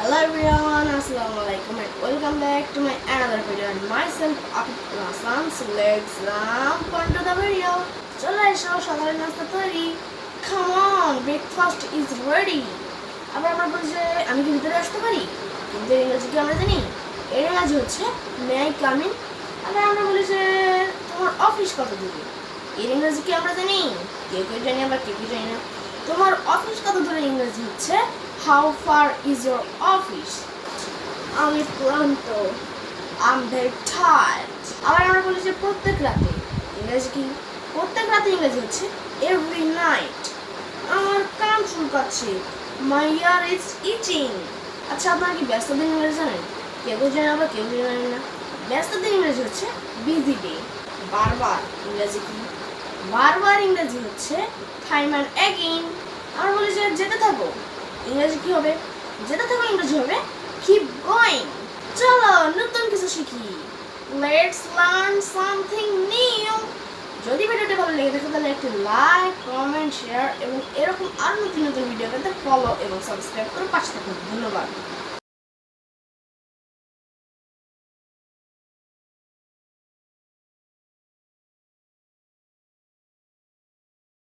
Hello everyone, Assalamu alaikum and welcome back to my another video. And myself Akif Aslam. So let's jump onto the video. চলে এসো সকালের নাস্তা তৈরি। Come on, breakfast is ready. আবার আমরা বলি যে আমি কি ভিতরে আসতে পারি? কিন্তু ইংরেজি কি আমরা জানি? এর ইংরেজি হচ্ছে মে আই কামিন আবার আমরা বলি যে তোমার অফিস কত দূরে? এর ইংরেজি কি আমরা জানি? কেউ কেউ জানি আবার কেউ কেউ জানি না। তোমার অফিস কত দূরে? ইংরেজি হচ্ছে how far is your office আমি ক্লান্ত আম ভেরি টায়ার্ড আবার আমরা বলি যে প্রত্যেক রাতে। ইংরেজি কি? প্রত্যেক রাতে ইংরেজি হচ্ছে এভরি নাইট আমার কান চুলকাচ্ছে। মাই ইয়ার ইজ ইচিং আচ্ছা আপনারা কি ব্যস্ত দিন ইংরেজি জানেন? কেউ জানে আবার কেউ জানেন না। ব্যস্ত দিন ইংরেজি হচ্ছে বিজি ডে বারবার ইংরেজি কি? বারবার ইংরেজি হচ্ছে টাইম অ্যান্ড অ্যাগেইন আমরা বলি যে যেতে থাকো। ইংরেজি কি হবে? যেটা থাকো ইংরেজি হবে? কিপ গোয়িং চলো নতুন কিছু শিখি। লেটস লার্ন সামথিং নিউ যদি ভিডিওটি ভালো লেগে থাকে, তাহলে একটি লাইক কমেন্ট শেয়ার এবং এরকম আরও নতুন নতুন ভিডিও পেতে ফলো এবং সাবস্ক্রাইব করে পাশে থাকুন। ধন্যবাদ।